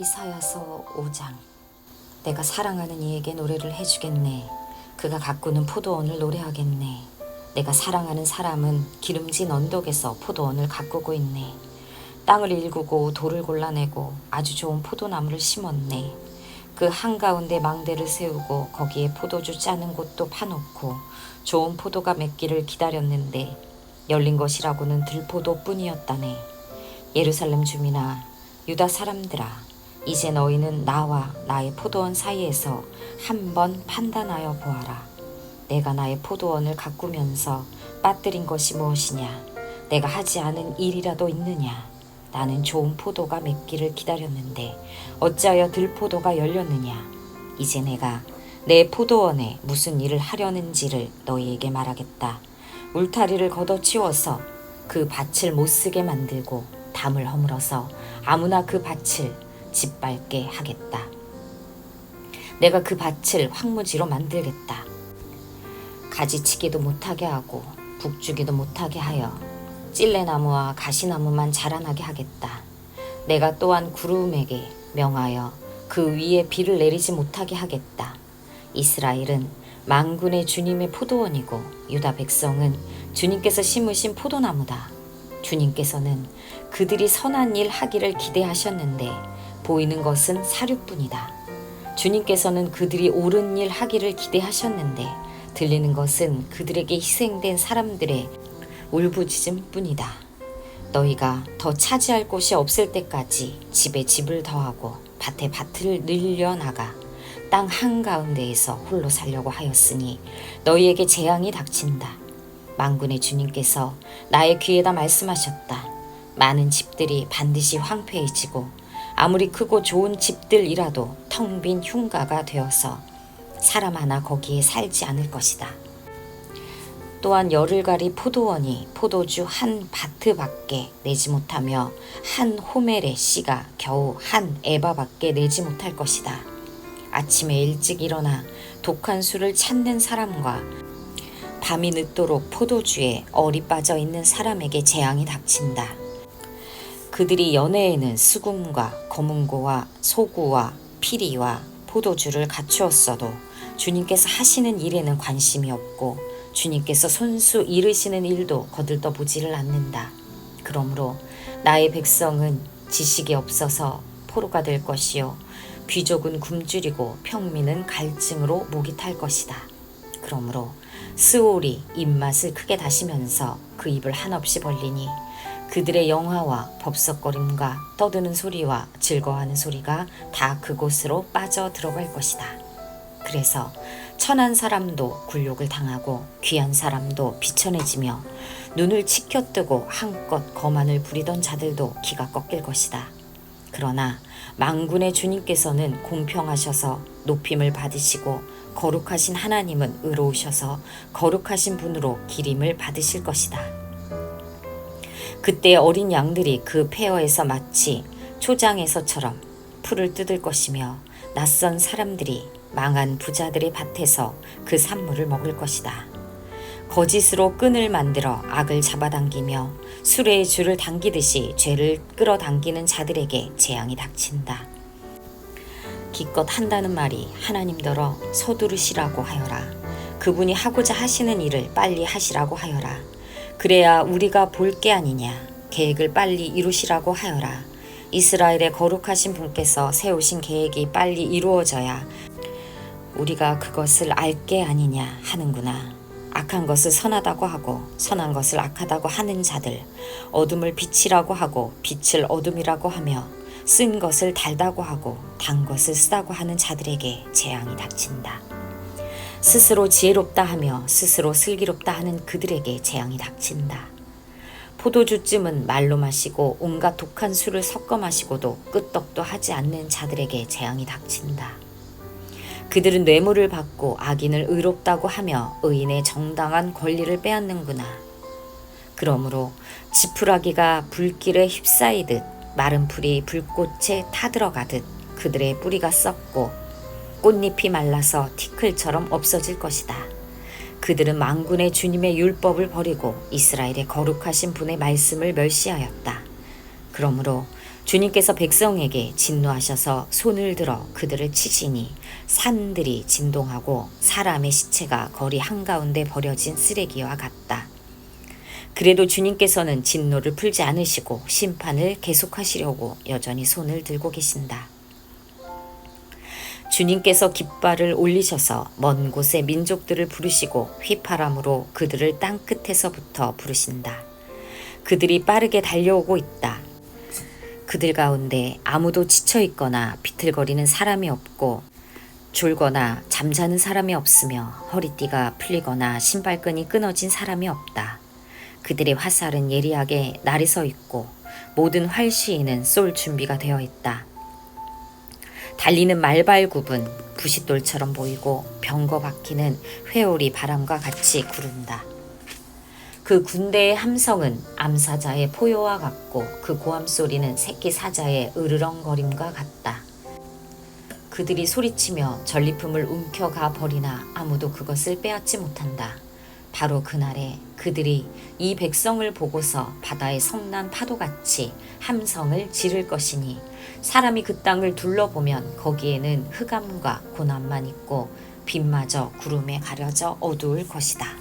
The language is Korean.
이사야서 5장 내가 사랑하는 이에게 노래를 해주겠네. 그가 가꾸는 포도원을 노래하겠네. 내가 사랑하는 사람은 기름진 언덕에서 포도원을 가꾸고 있네. 땅을 일구고 돌을 골라내고 아주 좋은 포도나무를 심었네. 그 한가운데 망대를 세우고 거기에 포도주 짜는 곳도 파놓고 좋은 포도가 맺기를 기다렸는데 열린 것이라고는 들포도뿐이었다네. 예루살렘 주민아 유다 사람들아 이제 너희는 나와 나의 포도원 사이에서 한번 판단하여 보아라. 내가 나의 포도원을 가꾸면서 빠뜨린 것이 무엇이냐? 내가 하지 않은 일이라도 있느냐? 나는 좋은 포도가 맺기를 기다렸는데 어찌하여 들포도가 열렸느냐? 이제 내가 내 포도원에 무슨 일을 하려는지를 너희에게 말하겠다. 울타리를 걷어치워서 그 밭을 못 쓰게 만들고 담을 허물어서 아무나 그 밭을 짓밟게 하겠다. 내가 그 밭을 황무지로 만들겠다. 가지치기도 못하게 하고 북주기도 못하게 하여 찔레나무와 가시나무만 자라나게 하겠다. 내가 또한 구름에게 명하여 그 위에 비를 내리지 못하게 하겠다. 이스라엘은 망군의 주님의 포도원이고 유다 백성은 주님께서 심으신 포도나무다. 주님께서는 그들이 선한 일 하기를 기대하셨는데 보이는 것은 사륙뿐이다. 주님께서는 그들이 옳은 일 하기를 기대하셨는데 들리는 것은 그들에게 희생된 사람들의 울부짖음뿐이다. 너희가 더 차지할 곳이 없을 때까지 집에 집을 더하고 밭에 밭을 늘려 나가 땅 한가운데에서 홀로 살려고 하였으니 너희에게 재앙이 닥친다. 망군의 주님께서 나의 귀에다 말씀하셨다. 많은 집들이 반드시 황폐해지고 아무리 크고 좋은 집들이라도 텅 빈 흉가가 되어서 사람 하나 거기에 살지 않을 것이다. 또한 열흘가리 포도원이 포도주 한 바트밖에 내지 못하며 한 호멜의 씨가 겨우 한 에바밖에 내지 못할 것이다. 아침에 일찍 일어나 독한 술을 찾는 사람과 밤이 늦도록 포도주에 얼이 빠져 있는 사람에게 재앙이 닥친다. 그들이 연애에는 수금과 검은고와 소구와 피리와 포도주를 갖추었어도 주님께서 하시는 일에는 관심이 없고 주님께서 손수 이르시는 일도 거들떠 보지를 않는다. 그러므로 나의 백성은 지식이 없어서 포로가 될 것이요 귀족은 굶주리고 평민은 갈증으로 목이 탈 것이다. 그러므로 스올이 입맛을 크게 다시면서 그 입을 한없이 벌리니 그들의 영화와 법석거림과 떠드는 소리와 즐거워하는 소리가 다 그곳으로 빠져 들어갈 것이다. 그래서 천한 사람도 굴욕을 당하고 귀한 사람도 비천해지며 눈을 치켜뜨고 한껏 거만을 부리던 자들도 기가 꺾일 것이다. 그러나 망군의 주님께서는 공평하셔서 높임을 받으시고 거룩하신 하나님은 의로우셔서 거룩하신 분으로 기림을 받으실 것이다. 그때 어린 양들이 그 폐허에서 마치 초장에서처럼 풀을 뜯을 것이며 낯선 사람들이 망한 부자들의 밭에서 그 산물을 먹을 것이다. 거짓으로 끈을 만들어 악을 잡아당기며 수레의 줄을 당기듯이 죄를 끌어당기는 자들에게 재앙이 닥친다. 기껏 한다는 말이 하나님더러 서두르시라고 하여라. 그분이 하고자 하시는 일을 빨리 하시라고 하여라. 그래야 우리가 볼 게 아니냐. 계획을 빨리 이루시라고 하여라. 이스라엘의 거룩하신 분께서 세우신 계획이 빨리 이루어져야 우리가 그것을 알 게 아니냐 하는구나. 악한 것을 선하다고 하고 선한 것을 악하다고 하는 자들, 어둠을 빛이라고 하고 빛을 어둠이라고 하며 쓴 것을 달다고 하고 단 것을 쓰다고 하는 자들에게 재앙이 닥친다. 스스로 지혜롭다 하며 스스로 슬기롭다 하는 그들에게 재앙이 닥친다. 포도주쯤은 말로 마시고 온갖 독한 술을 섞어 마시고도 끄떡도 하지 않는 자들에게 재앙이 닥친다. 그들은 뇌물을 받고 악인을 의롭다고 하며 의인의 정당한 권리를 빼앗는구나. 그러므로 지푸라기가 불길에 휩싸이듯 마른 풀이 불꽃에 타들어가듯 그들의 뿌리가 썩고 꽃잎이 말라서 티클처럼 없어질 것이다. 그들은 망군의 주님의 율법을 버리고 이스라엘의 거룩하신 분의 말씀을 멸시하였다. 그러므로 주님께서 백성에게 진노하셔서 손을 들어 그들을 치시니 산들이 진동하고 사람의 시체가 거리 한가운데 버려진 쓰레기와 같다. 그래도 주님께서는 진노를 풀지 않으시고 심판을 계속하시려고 여전히 손을 들고 계신다. 주님께서 깃발을 올리셔서 먼 곳의 민족들을 부르시고 휘파람으로 그들을 땅 끝에서부터 부르신다. 그들이 빠르게 달려오고 있다. 그들 가운데 아무도 지쳐 있거나 비틀거리는 사람이 없고 졸거나 잠자는 사람이 없으며 허리띠가 풀리거나 신발끈이 끊어진 사람이 없다. 그들의 화살은 예리하게 날이 서 있고 모든 활시위는 쏠 준비가 되어 있다. 달리는 말발굽은 부싯돌처럼 보이고 병거 바퀴는 회오리 바람과 같이 구른다. 그 군대의 함성은 암사자의 포효와 같고 그 고함 소리는 새끼 사자의 으르렁거림과 같다. 그들이 소리치며 전리품을 움켜가 버리나 아무도 그것을 빼앗지 못한다. 바로 그날에 그들이 이 백성을 보고서 바다의 성난 파도같이 함성을 지를 것이니 사람이 그 땅을 둘러보면 거기에는 흑암과 고난만 있고 빛마저 구름에 가려져 어두울 것이다.